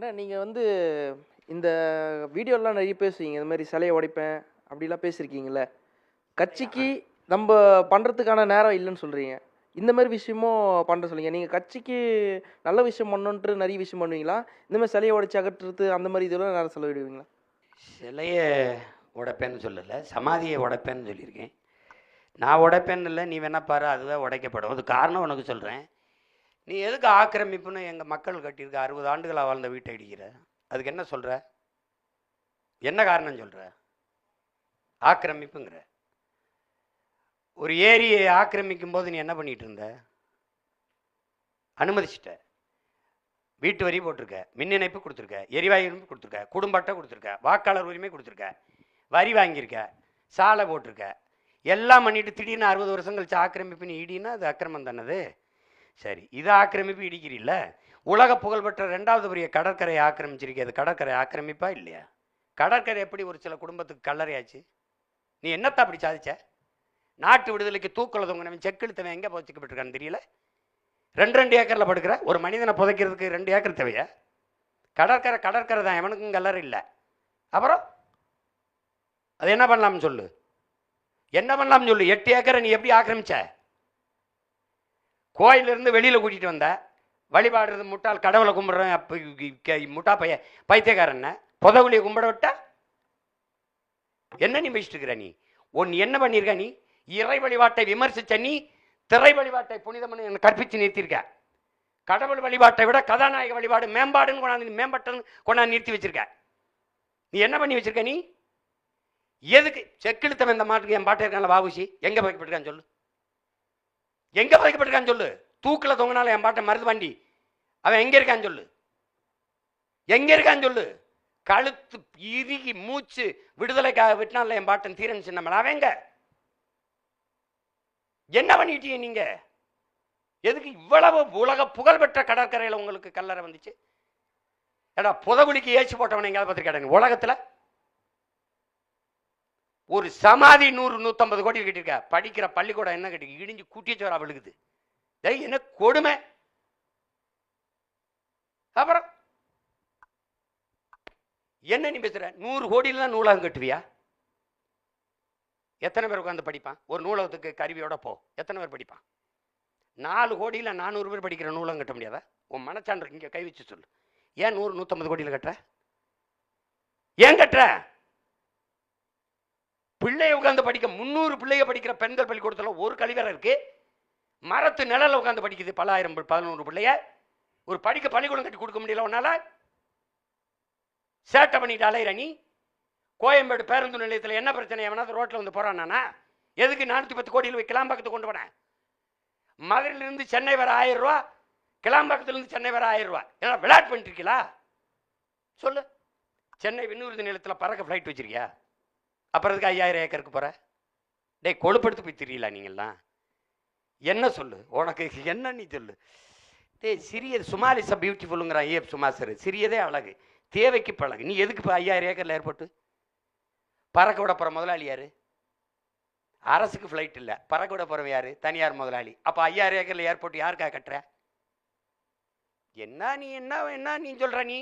அண்ணா நீங்கள் வந்து இந்த வீடியோலாம் நிறைய பேசுவீங்க. இந்த மாதிரி சிலையை உடைப்பேன் அப்படிலாம் பேசியிருக்கீங்களே கட்சிக்கு நம்ம பண்ணுறதுக்கான நேரம் இல்லைன்னு சொல்கிறீங்க இந்த மாதிரி விஷயமும் பண்ணுற சொல்லுங்க நீங்கள் கட்சிக்கு நல்ல விஷயம் பண்ணணுன்ட்டு நிறைய விஷயம் பண்ணுவீங்களா? இந்த மாதிரி சிலையை உடைச்சி அகற்றுறது அந்த மாதிரி இதெல்லாம் நேரம் செலவிடுவீங்களா? சிலையை உடைப்பேன்னு சொல்லலை. சமாதியை உடைப்பேன்னு சொல்லியிருக்கேன். நான் உடைப்பேன்னு இல்லை. நீ வேணா பாரு அதுவே உடைக்கப்படும். அது காரணம் உனக்கு சொல்கிறேன் நீ எதுக்கு ஆக்கிரமிப்புன்னு எங்கள் மக்கள் கட்டியிருக்க? அறுபது ஆண்டுகளாக வாழ்ந்த வீட்டை இடிக்கிற? அதுக்கு என்ன சொல்கிற என்ன காரணம் சொல்கிற ஆக்கிரமிப்புங்கிற. ஒரு ஏரியை ஆக்கிரமிக்கும் போது நீ என்ன பண்ணிகிட்டு இருந்த? அனுமதிச்சிட்ட. வீட்டு வரி போட்டிருக்க. மின் இணைப்பு கொடுத்துருக்க. எரிவாயு இணைப்பு கொடுத்துருக்க. குடும்ப அட்டை கொடுத்துருக்க. வாக்காளர் உரிமை கொடுத்துருக்க. வரி வாங்கியிருக்க. சாலை போட்டிருக்க. எல்லாம் பண்ணிட்டு திடீர்னு அறுபது வருஷம் கழிச்சு ஆக்கிரமிப்பு நீ இடின்னா அது அக்கிரமம் தானது சரி இதை ஆக்கிரமிப்பு இடிக்கிறீல்ல? உலக புகழ்பெற்ற ரெண்டாவது பெரிய கடற்கரையை ஆக்கிரமிச்சிருக்கே அது கடற்கரை ஆக்கிரமிப்பா இல்லையா? கடற்கரை எப்படி ஒரு சில குடும்பத்துக்கு கல்லறையாச்சு? நீ என்னத்தை அப்படி சாதிச்ச? நாட்டு விடுதலைக்கு தூக்கல தொங்கினவன் செக்கெழுத்தவன் எங்கே போச்சுக்கப்பட்டிருக்கான்னு தெரியல? ரெண்டு ரெண்டு ஏக்கரில் படுக்கிற ஒரு மனிதனை புதைக்கிறதுக்கு ரெண்டு ஏக்கர் தேவையா? கடற்கரை கடற்கரை தான் எவனுக்கும் கல்லறை இல்லை. அப்புறம்? அது என்ன பண்ணலாம்னு சொல்லு? என்ன பண்ணலாம்னு சொல்லு? எட்டு ஏக்கரை நீ எப்படி ஆக்கிரமிச்ச? கோயிலிருந்து வெளியில் கூட்டிகிட்டு வந்த. வழிபாடுறது முட்டாள் கடவுளை கும்பிட்றேன் அப்போ முட்டா பைய பைத்தியக்காரன் புதவுலியை கும்பிட விட்டா? என்ன நீ பேசிட்டு இருக்கிற நீ? உன் என்ன பண்ணியிருக்க நீ? இறை வழிபாட்டை விமர்சித்த நீ திரை வழிபாட்டை புனிதமனு எனக்கு கற்பித்து நிறுத்தியிருக்க கடவுள் வழிபாட்டை விட கதாநாயக வழிபாடு மேம்பாடுன்னு கொண்டாந்து மேம்பட்டன்னு கொண்டாந்து நிறுத்தி வச்சிருக்க. நீ என்ன பண்ணி வச்சிருக்க நீ? எதுக்கு? செக்கிழுத்தவன் இந்த மாட்டுக்கு என் பாட்டை இருக்கான்ல பாபுசி எங்க புதைக்கப்பட்டிருக்கான்னு சொல்லு. எங்க பாதிக்கப்பட்டிருக்கான்னு சொல்லு. தூக்கில் தொங்கினால என் பாட்டை மருது வண்டி அவன் எங்க இருக்கான்னு சொல்லு. எங்க இருக்கான்னு சொல்லு. கழுத்து இறுகி மூச்சு விடுதலைக்காக விட்டினால என் பாட்டன் தீரன் சின்னமல அவன் எங்க? என்ன பண்ணிட்டீங்க நீங்க? எதுக்கு இவ்வளவு உலக புகழ்பெற்ற கடற்கரையில் உங்களுக்கு கல்லறை வந்துச்சு? ஏடா புதகுலிக்கு ஏச்சு போட்டவனை எங்கேயாவது பார்த்துருக்காங்க உலகத்தில் ஒரு சமாதி நூறு நூற்றம்பது கோடி கட்டியிருக்க. படிக்கிற பள்ளிக்கூடம் என்ன கட்டி இடிஞ்சு குட்டிச்சோரா விழுகுது. டேய் என்ன கொடுமை. அப்புறம் என்ன நீ பேசுற? நூறு கோடியில தான் நூலகம் கட்டுவியா? எத்தனை பேர் உட்காந்து படிப்பான்? ஒரு நூலகத்துக்கு கருவியோட போ. எத்தனை பேர் படிப்பான்? நாலு கோடியில் நானூறு பேர் படிக்கிற நூலகம் கட்ட முடியாதா? உன் மனச்சான்று இங்கே கை வச்சு சொல்லு. ஏன் நூறு நூற்றம்பது கோடியில் கட்டுற? ஏன் கட்டுற? பிள்ளைய உட்காந்து படிக்க முந்நூறு பிள்ளைய படிக்கிற பெண்கள் பள்ளிக்கூடத்தில் ஒரு கழிவறை இருக்கு. மரத்து நிழலில் உட்காந்து படிக்குது பல ஆயிரம் பதினொன்று பதினோரு பிள்ளைய. ஒரு படிக்க பள்ளிக்கூடம் கட்டி கொடுக்க முடியல உன்னால? சேட்டை பண்ணிட்டு அலையிற நீ? கோயம்பேடு பேருந்து நிலையத்தில் என்ன பிரச்சனை? எவனாவது ரோட்டில் வந்து போறானா எதுக்கு நானூற்றி பத்து கோடியில் போய் கிளாம்பாக்கத்தை கொண்டு போனேன்? மதுரையிலிருந்து சென்னை வர ஆயிரம் ரூபா கிளாம்பாக்கத்துலேருந்து சென்னை வர ஆயிரம் ரூபா. ஏன்னா விளையாட்டு பண்ணிட்டு இருக்கீங்களா சொல்லு. சென்னை விண்ணூர்தி நிலையத்தில் பறக்க ஃப்ளைட் வச்சிருக்கியா? அப்புறத்துக்கு ஐயாயிரம் ஏக்கருக்கு போகிற டேய் கொழுப்படுத்து போய் தெரியல நீங்கள்லாம் என்ன சொல்லு? உனக்கு என்ன நீ சொல்லு? டேய் சிறியது சுமாலிச பியூட்டிஃபுல்லுங்கிற ஐஎஃப் சுமாசர் சிறியதே அழகு. தேவைக்கு பழகு. நீ எதுக்கு இப்போ ஐயாயிரம் ஏக்கரில் ஏற்பட்டு பறக்க விட போகிற முதலாளி யார்? அரசுக்கு ஃப்ளைட் இல்லை. பறக்க விட போகிறவன் யார்? தனியார் முதலாளி. அப்போ ஐயாயிரம் ஏக்கரில் ஏர்போர்ட் யாருக்கா கட்டுற? என்ன நீ என்ன என்ன நீ சொல்கிற நீ?